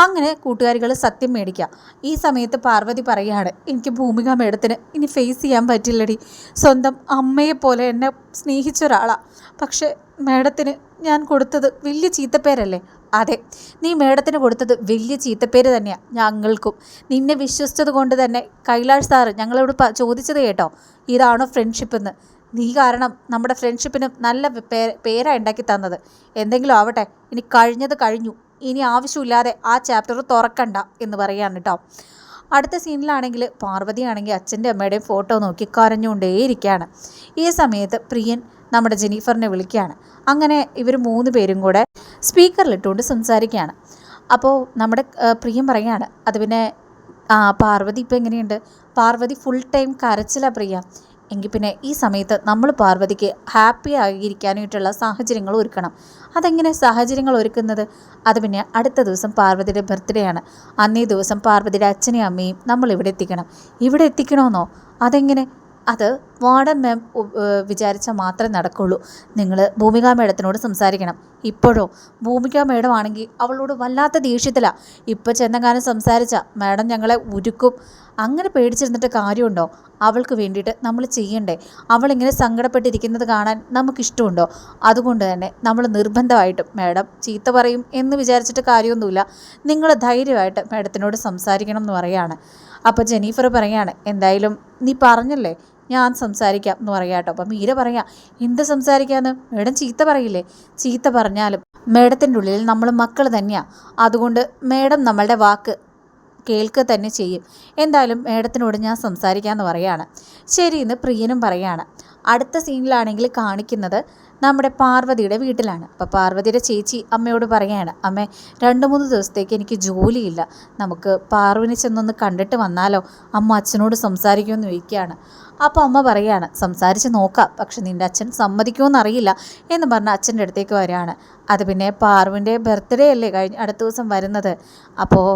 അങ്ങനെ കൂട്ടുകാരികൾ സത്യം മേടിക്കുക. ഈ സമയത്ത് പാർവതി പറയുകയാണ് എനിക്ക് ഭൂമിക മേഡത്തിന് ഇനി ഫേസ് ചെയ്യാൻ പറ്റില്ലടി. സ്വന്തം അമ്മയെപ്പോലെ എന്നെ സ്നേഹിച്ച ഒരാളാണ് പക്ഷേ മേഡത്തിന് ഞാൻ കൊടുത്തത് വലിയ ചീത്തപ്പേരല്ലേ? അതെ നീ മേഡത്തിന് കൊടുത്തത് വലിയ ചീത്തപ്പേര് തന്നെയാണ് ഞങ്ങൾക്കും. നിന്നെ വിശ്വസിച്ചത് കൊണ്ട് തന്നെ കൈലാഷ് സാറ് ഞങ്ങളോട് പ ചോദിച്ചത് കേട്ടോ ഇതാണോ ഫ്രണ്ട്ഷിപ്പ് എന്ന് നീ കാരണം നമ്മുടെ ഫ്രണ്ട്ഷിപ്പിനും നല്ല പേര് പേരാണ് ഉണ്ടാക്കി തന്നത്. എന്തെങ്കിലും ആവട്ടെ ഇനി കഴിഞ്ഞത് കഴിഞ്ഞു. ഇനി ആവശ്യമില്ലാതെ ആ ചാപ്റ്റർ തുറക്കണ്ട എന്ന് പറയാണ് കേട്ടോ അടുത്ത സീനിലാണെങ്കിൽ പാർവതിയാണെങ്കിൽ അച്ഛന്റെ അമ്മയുടെയും ഫോട്ടോ നോക്കി കരഞ്ഞുകൊണ്ടേയിരിക്കുകയാണ്. ഈ സമയത്ത് പ്രിയൻ നമ്മുടെ ജെനീഫറിനെ വിളിക്കുകയാണ്. അങ്ങനെ ഇവർ മൂന്ന് പേരും കൂടെ സ്പീക്കറിലിട്ടുകൊണ്ട് സംസാരിക്കുകയാണ്. അപ്പോൾ നമ്മുടെ പ്രിയം പറയുകയാണ് അത് പിന്നെ ആ പാർവതി ഇപ്പോൾ എങ്ങനെയുണ്ട്? പാർവതി ഫുൾ ടൈം കരച്ചില പ്രിയ. എങ്കിൽ പിന്നെ ഈ സമയത്ത് നമ്മൾ പാർവതിക്ക് ഹാപ്പി ആയിരിക്കാനായിട്ടുള്ള സാഹചര്യങ്ങൾ ഒരുക്കണം. അതെങ്ങനെ സാഹചര്യങ്ങൾ ഒരുക്കുന്നത്? അത് പിന്നെ അടുത്ത ദിവസം പാർവതിയുടെ ബർത്ത്ഡേ ആണ്. അന്നേ ദിവസം പാർവതിയുടെ അച്ഛനെയും അമ്മയും നമ്മൾ ഇവിടെ എത്തിക്കണം. ഇവിടെ എത്തിക്കണമെന്നോ അതെങ്ങനെ? അത് വാർഡൻ മാം വിചാരിച്ചാൽ മാത്രമേ നടക്കുള്ളൂ. നിങ്ങൾ ഭൂമിക മേഡത്തിനോട് സംസാരിക്കണം. ഇപ്പോഴോ ഭൂമിക മേഡമാണെങ്കിൽ അവളോട് വല്ലാത്ത ദേഷ്യത്തിലാണ് ഇപ്പോൾ ചെന്നകാലം സംസാരിച്ച മാഡം ഞങ്ങളെ ഉരുക്കും. അങ്ങനെ പേടിച്ചിരുന്നിട്ട് കാര്യമുണ്ടോ? അവൾക്ക് വേണ്ടിയിട്ട് നമ്മൾ ചെയ്യണ്ടേ? അവളിങ്ങനെ സങ്കടപ്പെട്ടിരിക്കുന്നത് കാണാൻ നമുക്കിഷ്ടമുണ്ടോ? അതുകൊണ്ട് തന്നെ നമ്മൾ നിർബന്ധമായിട്ടും മാഡം ചീത്ത പറയും എന്ന് വിചാരിച്ചിട്ട് കാര്യമൊന്നുമില്ല. നിങ്ങൾ ധൈര്യമായിട്ട് മാഡത്തിനോട് സംസാരിക്കണം എന്ന് പറയാണ്. അപ്പോൾ ജെനീഫർ പറയാണ് എന്തായാലും നീ പറഞ്ഞല്ലേ? ഞാൻ സംസാരിക്കാം എന്ന് പറയാം കേട്ടോ. അപ്പം മീര പറയാം എന്ത് സംസാരിക്കാന്ന്? മേഡം ചീത്ത പറയില്ലേ? ചീത്ത പറഞ്ഞാലും മേഡത്തിന്റെ ഉള്ളിൽ നമ്മൾ മക്കൾ തന്നെയാണ് അതുകൊണ്ട് മേഡം നമ്മളുടെ വാക്ക് കേൾക്കുക തന്നെ ചെയ്യും. എന്തായാലും മേഡത്തിനോട് ഞാൻ സംസാരിക്കാമെന്ന് പറയാണ്. ശരി എന്ന് പ്രിയനും പറയാണ്. അടുത്ത സീനിലാണെങ്കിൽ കാണിക്കുന്നത് നമ്മുടെ പാർവതിയുടെ വീട്ടിലാണ്. അപ്പോൾ പാർവതിയുടെ ചേച്ചി അമ്മയോട് പറയുകയാണ് അമ്മേ രണ്ട് മൂന്ന് ദിവസത്തേക്ക് എനിക്ക് ജോലിയില്ല. നമുക്ക് പാർവിനെ ചെന്നൊന്ന് കണ്ടിട്ട് വന്നാലോ? അമ്മ അച്ഛനോട് സംസാരിക്കുമെന്ന് ചോദിക്കുകയാണ്. അപ്പോൾ അമ്മ പറയുകയാണ് സംസാരിച്ച് നോക്കാം. പക്ഷെ നിന്റെ അച്ഛൻ സമ്മതിക്കുമെന്ന് അറിയില്ല. എന്ന് പറഞ്ഞ് അച്ഛന്റെ അടുത്തേക്ക് വരികയാണ്. അത് പിന്നെ പാർവിന്റെ ബർത്ത്ഡേ അല്ലേ കഴിഞ്ഞ് അടുത്ത ദിവസം വരുന്നത്. അപ്പോൾ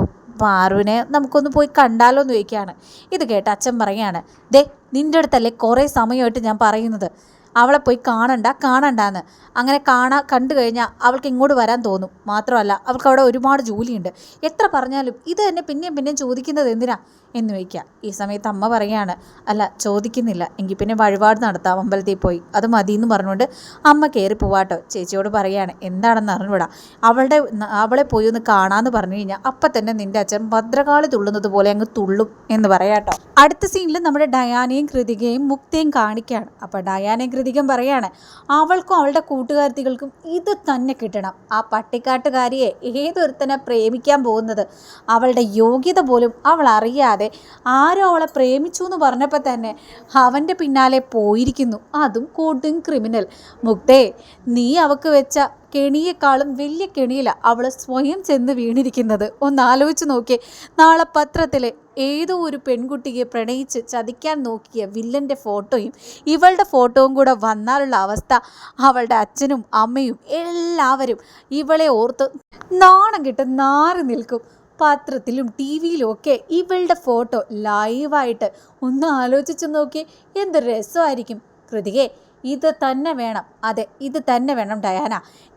പാറുവിനെ നമുക്കൊന്ന് പോയി കണ്ടാലോ എന്ന് ചോദിക്കുകയാണ്. ഇത് കേട്ട് അച്ഛൻ പറയുകയാണ് ദേ നിന്റെ അടുത്തല്ലേ കുറേ സമയമായിട്ട് ഞാൻ പറയുന്നത്. അവളെ പോയി കാണണ്ട കാണണ്ടാന്ന്. അങ്ങനെ കാണാ കണ്ടു കഴിഞ്ഞാൽ അവൾക്ക് ഇങ്ങോട്ട് വരാൻ തോന്നും. മാത്രമല്ല അവൾക്ക് അവിടെ ഒരുപാട് ജോലിയുണ്ട്. എത്ര പറഞ്ഞാലും ഇത് തന്നെ പിന്നെയും പിന്നെയും ചോദിക്കുന്നത് എന്തിനാ? എന്ന് വയ്ക്കുക ഈ സമയത്ത് അമ്മ പറയാണ് അല്ല ചോദിക്കുന്നില്ല. എങ്കിൽ പിന്നെ വഴിപാട് നടത്താം അമ്പലത്തിൽ പോയി. അത് മതി എന്ന് പറഞ്ഞുകൊണ്ട് അമ്മ കയറി പോവാട്ടോ. ചേച്ചിയോട് പറയാണ് എന്താണെന്ന് അറിഞ്ഞുവിടാം അവളുടെ അവളെ പോയി ഒന്ന് കാണാമെന്ന് പറഞ്ഞു കഴിഞ്ഞാൽ അപ്പം തന്നെ നിന്റെ അച്ഛൻ ഭദ്രകാളി തുള്ളുന്നത് പോലെ അങ്ങ് തുള്ളും എന്ന് പറയാട്ടോ. അടുത്ത സീനിൽ നമ്മുടെ ഡയാനയും കൃതികയും മുക്തയും കാണിക്കുകയാണ് അപ്പോൾ ഡയാനയും കൃതികം പറയാണ് അവൾക്കും അവളുടെ കൂട്ടുകാർത്തികൾക്കും ഇത് തന്നെ കിട്ടണം. ആ പട്ടിക്കാട്ടുകാരിയെ ഏതൊരുത്തനെ പ്രേമിക്കാൻ പോകുന്നത്? അവളുടെ യോഗ്യത പോലും അവൾ അറിയാതെ ആരോ അവളെ പ്രേമിച്ചു എന്ന് പറഞ്ഞപ്പോൾ തന്നെ അവന്റെ പിന്നാലെ പോയിരിക്കുന്നു. അതും കൂട്ടും ക്രിമിനൽ മുക്തേ നീ അവക്ക് വെച്ച കെണിയേക്കാളും വലിയ കെണിയിലാണ് അവൾ സ്വയം ചെന്ന് വീണിരിക്കുന്നത്. ഒന്ന് ആലോചിച്ച് നോക്കിയേ. നാളെ പത്രത്തിലെ ഏതോ ഒരു പെൺകുട്ടിയെ പ്രണയിച്ച് ചതിക്കാൻ നോക്കിയ വില്ലന്റെ ഫോട്ടോയും ഇവളുടെ ഫോട്ടോയും കൂടെ വന്നാലുള്ള അവസ്ഥ അവളുടെ അച്ഛനും അമ്മയും എല്ലാവരും ഇവളെ ഓർത്ത് നാണം കിട്ട് നാറി നിൽക്കും. പത്രത്തിലും ടി വിയിലും ഒക്കെ ഇവളുടെ ഫോട്ടോ ലൈവായിട്ട് ഒന്ന് ആലോചിച്ച് നോക്കി. എന്തൊരു രസമായിരിക്കും. കൃതികെ ഇത് തന്നെ വേണം. അതെ ഇത് തന്നെ വേണം ഡയാന.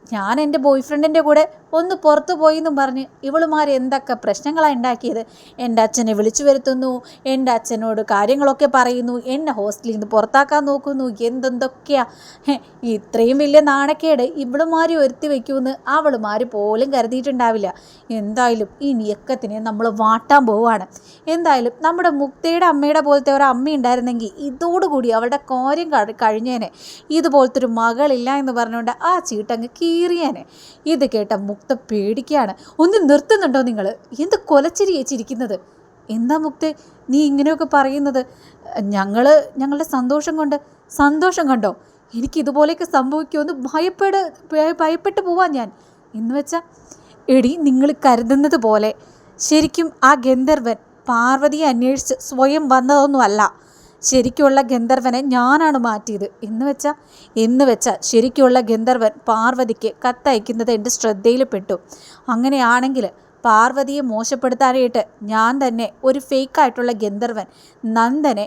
ഞാൻ എന്റെ ബോയ് ഫ്രണ്ടിന്റെ കൂടെ ഒന്ന് പുറത്തു പോയി എന്നും പറഞ്ഞ് ഇവളുമാർ എന്തൊക്കെ പ്രശ്നങ്ങളാണ് ഉണ്ടാക്കിയത് എന്റെ അച്ഛനെ വിളിച്ചു വരുത്തുന്നു എന്റെ അച്ഛനോട് കാര്യങ്ങളൊക്കെ പറയുന്നു എന്നെ ഹോസ്റ്റലിൽ നിന്ന് പുറത്താക്കാൻ നോക്കുന്നു എന്തെന്തൊക്കെയാ? ഹെ, ഇത്രയും വലിയ നാണക്കേട് ഇവളുമാർ ഒരുത്തി വയ്ക്കുമെന്ന് അവളുമാർ പോലും കരുതിയിട്ടുണ്ടാവില്ല. എന്തായാലും ഈ നിയക്കത്തിനെ നമ്മൾ വാട്ടാൻ പോവുകയാണ് എന്തായാലും നമ്മുടെ മുക്തയുടെ അമ്മയുടെ പോലത്തെ ഒരു അമ്മ ഉണ്ടായിരുന്നെങ്കിൽ ഇതോടുകൂടി അവളുടെ കാര്യം കഴി- കഴിഞ്ഞേനെ. ഇതുപോലത്തെ ഒരു മകളില്ല എന്ന് പറഞ്ഞുകൊണ്ട് ആ ചീട്ടങ്ങ് കീറിയേനെ. ഇത് കേട്ട മുക്ത പേടിക്കുകയാണ്. ഒന്ന് നിർത്തുന്നുണ്ടോ നിങ്ങൾ? എന്ത് കൊലച്ചിരി ചേച്ചിരിക്കുന്നത് എന്താ മുക്തെ നീ ഇങ്ങനെയൊക്കെ പറയുന്നത്? ഞങ്ങൾ ഞങ്ങളുടെ സന്തോഷം കൊണ്ട് സന്തോഷം കണ്ടോ? എനിക്ക് ഇതുപോലെയൊക്കെ സംഭവിക്കുമെന്ന് ഭയപ്പെട് ഭയപ്പെട്ട് പോവാൻ ഞാൻ. എന്ന് വെച്ചാൽ എടി നിങ്ങൾ കരുതുന്നത് പോലെ. ശരിക്കും ആ ഗന്ധർവൻ പാർവതിയെ അന്വേഷിച്ച് സ്വയം വന്നതൊന്നുമല്ല ശരിക്കുള്ള ഗന്ധർവനെ ഞാനാണ് മാറ്റിയത്. എന്ന് വെച്ചാൽ എന്ന് വെച്ചാൽ ശരിക്കുള്ള ഗന്ധർവൻ പാർവതിക്ക് കത്തയക്കുന്നത് എന്റെ ശ്രദ്ധയിൽപ്പെട്ടു അങ്ങനെയാണെങ്കിൽ പാർവതിയെ മോശപ്പെടുത്താനായിട്ട് ഞാൻ തന്നെ ഒരു ഫേക്കായിട്ടുള്ള ഗന്ധർവൻ നന്ദനെ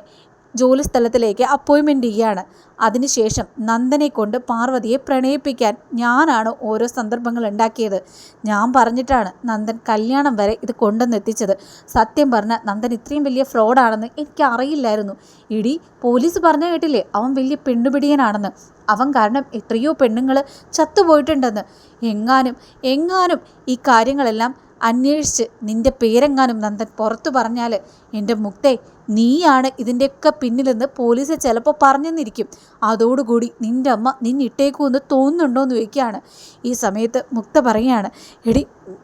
ജോലിസ്ഥലത്തിലേക്ക് അപ്പോയിൻമെന്റ് ചെയ്യുകയാണ് അതിനുശേഷം നന്ദനെ കൊണ്ട് പാർവതിയെ പ്രണയിപ്പിക്കാൻ ഞാനാണ് ഓരോ സന്ദർഭങ്ങൾ ഉണ്ടാക്കിയത്. ഞാൻ പറഞ്ഞിട്ടാണ് നന്ദൻ കല്യാണം വരെ ഇത് കൊണ്ടുവന്നെത്തിച്ചത് സത്യം പറഞ്ഞാൽ നന്ദൻ ഇത്രയും വലിയ ഫ്രോഡാണെന്ന് എനിക്ക് അറിയില്ലായിരുന്നു ഇടി പോലീസ് പറഞ്ഞു കേട്ടില്ലേ? അവൻ വലിയ പെണ്ണുപിടിയനാണെന്ന്. അവൻ കാരണം എത്രയോ പെണ്ണുങ്ങൾ ചത്തുപോയിട്ടുണ്ടെന്ന്. എങ്ങാനും എങ്ങാനും ഈ കാര്യങ്ങളെല്ലാം അന്വേഷിച്ച് നിന്റെ പേരെങ്ങാനും നന്ദൻ പുറത്തു പറഞ്ഞാൽ എന്റെ മുക്തെ നീയാണ് ഇതിന്റെയൊക്കെ പിന്നിലെന്ന് പോലീസ് ചിലപ്പോൾ പറഞ്ഞെന്നിരിക്കും. അതോടുകൂടി നിന്റെ അമ്മ നിന്നിട്ടേക്കുമെന്ന് തോന്നുന്നുണ്ടോ എന്ന് ചോദിക്കുകയാണ്. ഈ സമയത്ത് മുക്ത പറയുകയാണ് എടി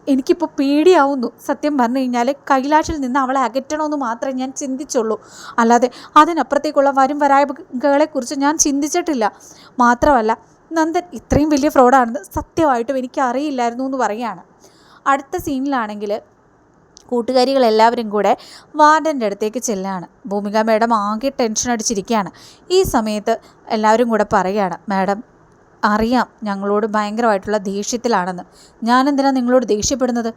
എനിക്കിപ്പോൾ പേടിയാവുന്നു. സത്യം പറഞ്ഞു കഴിഞ്ഞാൽ കൈലാഷിൽ നിന്ന് അവളെ അകറ്റണമെന്ന് മാത്രമേ ഞാൻ ചിന്തിച്ചുള്ളൂ. അല്ലാതെ അതിനപ്പുറത്തേക്കുള്ള വരും വരായകളെക്കുറിച്ച് ഞാൻ ചിന്തിച്ചിട്ടില്ല. മാത്രമല്ല നന്ദൻ ഇത്രയും വലിയ ഫ്രോഡാണെന്ന് സത്യമായിട്ടും എനിക്ക് അറിയില്ലായിരുന്നു എന്ന് പറയുകയാണ്. അടുത്ത സീനിലാണെങ്കിൽ കൂട്ടുകാരികളെല്ലാവരും കൂടെ വാർഡന്റെ അടുത്തേക്ക് ചെല്ലുകയാണ് ഭൂമിക മാഡം ആകെ ടെൻഷൻ അടിച്ചിരിക്കുകയാണ്. ഈ സമയത്ത് എല്ലാവരും കൂടെ പറയുകയാണ് മാഡം അറിയാം ഞങ്ങളോട് ഭയങ്കരമായിട്ടുള്ള ദേഷ്യത്തിലാണെന്ന്. ഞാനെന്തിനാണ് നിങ്ങളോട് ദേഷ്യപ്പെടുന്നത്?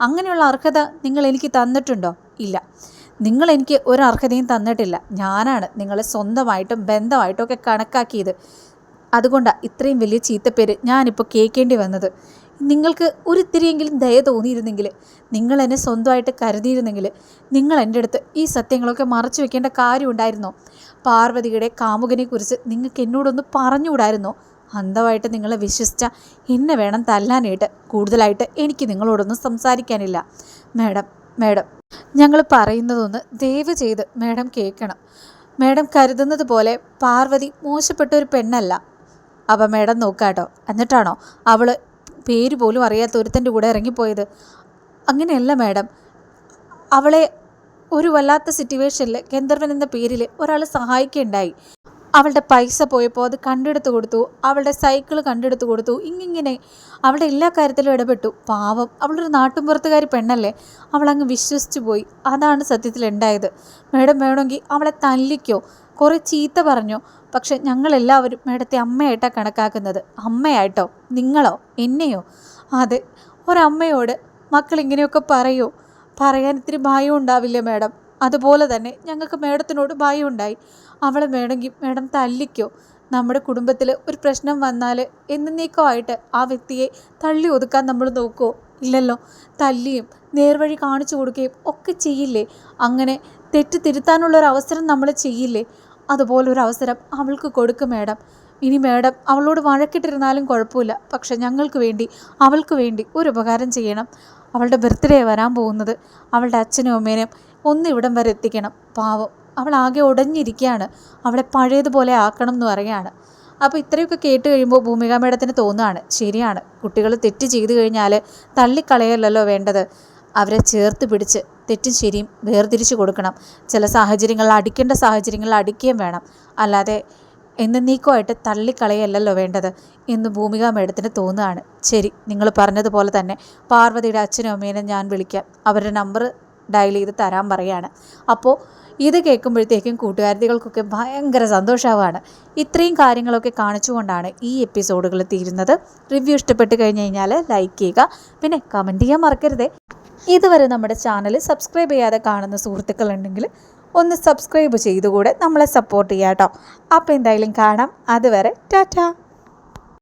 അങ്ങനെയുള്ള അർഹത നിങ്ങൾ എനിക്ക് തന്നിട്ടുണ്ടോ? ഇല്ല. നിങ്ങൾ എനിക്ക് ഒരു അർഹതയും തന്നിട്ടില്ല. ഞാനാണ് നിങ്ങളെ സ്വന്തമായിട്ടും ബന്ധമായിട്ടും ഒക്കെ കണക്കാക്കിയത്. അതുകൊണ്ടാണ് ഇത്രയും വലിയ ചീത്തപ്പേര് ഞാനിപ്പോൾ കേൾക്കേണ്ടി വന്നത്. നിങ്ങൾക്ക് ഒരിത്തിരിയെങ്കിലും ദയ തോന്നിയിരുന്നെങ്കിൽ നിങ്ങൾ എന്നെ സ്വന്തമായിട്ട് കരുതിയിരുന്നെങ്കിൽ നിങ്ങൾ എന്റെ അടുത്ത് ഈ സത്യങ്ങളൊക്കെ മറച്ചു വെക്കേണ്ട കാര്യമുണ്ടായിരുന്നോ പാർവതിയുടെ കാമുകനെക്കുറിച്ച് നിങ്ങൾക്ക് എന്നോടൊന്ന് പറഞ്ഞുകൂടായിരുന്നോ? അന്ധമായിട്ട് നിങ്ങളെ വിശ്വസിച്ച എന്നെ വേണം തല്ലാനായിട്ട് കൂടുതലായിട്ട് എനിക്ക് നിങ്ങളോടൊന്നും സംസാരിക്കാനില്ല. മാഡം മാഡം ഞങ്ങൾ പറയുന്നതൊന്ന് ദയവ് ചെയ്ത് മാഡം കേൾക്കണം. മാഡം കരുതുന്നത് പോലെ പാർവതി മോശപ്പെട്ട ഒരു പെണ്ണല്ല. അപ്പം മേഡം നോക്കാട്ടോ. എന്നിട്ടാണോ അവൾ പേര് പോലും അറിയാത്ത ഒരുത്തന്റെ കൂടെ ഇറങ്ങിപ്പോയത്. അങ്ങനെയല്ല മാഡം. അവളെ ഒരു വല്ലാത്ത സിറ്റുവേഷനിൽ ഗന്ധർവൻ എന്ന പേരിൽ ഒരാൾ സഹായിക്കുകയുണ്ടായി. അവളുടെ പൈസ പോയപ്പോൾ അത് കണ്ടെടുത്ത് കൊടുത്തു. അവളുടെ സൈക്കിൾ കണ്ടെടുത്ത് കൊടുത്തു. ഇങ്ങിങ്ങനെ അവളുടെ എല്ലാ കാര്യത്തിലും ഇടപെട്ടു. പാവം അവളൊരു നാട്ടുമ്പുറത്തുകാരി പെണ്ണല്ലേ. അവളങ്ങ് വിശ്വസിച്ചു പോയി. അതാണ് സത്യത്തിൽ ഉണ്ടായത് മേഡം വേണമെങ്കിൽ അവളെ തല്ലിക്കോ. കുറേ ചീത്ത പറഞ്ഞു. പക്ഷെ ഞങ്ങളെല്ലാവരും മേഡത്തെ അമ്മയായിട്ടാണ് കണക്കാക്കുന്നത്. അമ്മയായിട്ടോ? നിങ്ങളോ? എന്നെയോ? അതെ ഒരമ്മയോട് മക്കൾ ഇങ്ങനെയൊക്കെ പറയോ. പറയാൻ ഇത്തിരി ഭയം ഉണ്ടാവില്ല മേഡം? അതുപോലെ തന്നെ ഞങ്ങൾക്ക് മേഡത്തിനോട് ഭയം ഉണ്ടായി. അവളെ വേണമെങ്കിൽ മേഡം തല്ലിക്കോ. നമ്മുടെ കുടുംബത്തിൽ ഒരു പ്രശ്നം വന്നാൽ എന്നേക്കുമായിട്ട് ആ വ്യക്തിയെ തള്ളി ഒതുക്കാൻ നമ്മൾ നോക്കുമോ ഇല്ലല്ലോ. തല്ലിയും നേർവഴി കാണിച്ചു കൊടുക്കുകയും ഒക്കെ ചെയ്യില്ലേ? അങ്ങനെ തെറ്റ് തിരുത്താനുള്ള ഒരു അവസരം നമ്മൾ ചെയ്യില്ലേ? അതുപോലൊരു അവസരം അവൾക്ക് കൊടുക്കും മേഡം. ഇനി മേഡം അവളോട് വഴക്കിട്ടിരുന്നാലും കുഴപ്പമില്ല. പക്ഷെ ഞങ്ങൾക്ക് വേണ്ടി അവൾക്ക് വേണ്ടി ഒരു ഉപകാരം ചെയ്യണം. അവളുടെ ബർത്ത്ഡേ വരാൻ പോകുന്നത് അവളുടെ അച്ഛനും അമ്മേനും ഒന്നിവിടം വരെ എത്തിക്കണം. പാവം അവൾ ആകെ ഉടഞ്ഞിരിക്കുകയാണ് അവളെ പഴയതുപോലെ ആക്കണം എന്ന് പറയുകയാണ്. അപ്പോൾ ഇത്രയൊക്കെ കേട്ട് കഴിയുമ്പോൾ ഭൂമിക മേഡത്തിന് തോന്നുകയാണ് ശരിയാണ്. കുട്ടികൾ തെറ്റ് ചെയ്തു കഴിഞ്ഞാൽ തള്ളിക്കളയല്ലല്ലോ വേണ്ടത്. അവരെ ചേർത്ത് പിടിച്ച് തെറ്റും ശരിയും വേർതിരിച്ച് കൊടുക്കണം. ചില സാഹചര്യങ്ങളിൽ അടിക്കേണ്ട സാഹചര്യങ്ങളിൽ അടിക്കുകയും വേണം. അല്ലാതെ എന്നേക്കുമായിട്ട് തള്ളിക്കളയല്ലല്ലോ വേണ്ടത് എന്ന് ഭൂമിക മേഡത്തിന് തോന്നുകയാണ്. ശരി നിങ്ങൾ പറഞ്ഞതുപോലെ തന്നെ. പാർവതിയുടെ അച്ഛനും അമ്മേനെ ഞാൻ വിളിക്കാം. അവരുടെ നമ്പർ ഡയൽ ചെയ്ത് തരാൻ പറയാണ് അപ്പോൾ ഇത് കേൾക്കുമ്പോഴത്തേക്കും കൂട്ടുകാരികൾക്കൊക്കെ ഭയങ്കര സന്തോഷമാവാണ് ഇത്രയും കാര്യങ്ങളൊക്കെ കാണിച്ചുകൊണ്ടാണ് ഈ എപ്പിസോഡുകൾ തീരുന്നത്. റിവ്യൂ ഇഷ്ടപ്പെട്ട് കഴിഞ്ഞ് കഴിഞ്ഞാൽ ലൈക്ക് ചെയ്യുക. പിന്നെ കമന്റ് ചെയ്യാൻ മറക്കരുതേ. ഇതുവരെ നമ്മുടെ ചാനൽ സബ്സ്ക്രൈബ് ചെയ്യാതെ കാണുന്ന സുഹൃത്തുക്കളുണ്ടെങ്കിൽ ഒന്ന് സബ്സ്ക്രൈബ് ചെയ്തുകൂടെ നമ്മളെ സപ്പോർട്ട് ചെയ്യാം കേട്ടോ അപ്പോൾ എന്തായാലും കാണാം. അതുവരെ ടാറ്റ.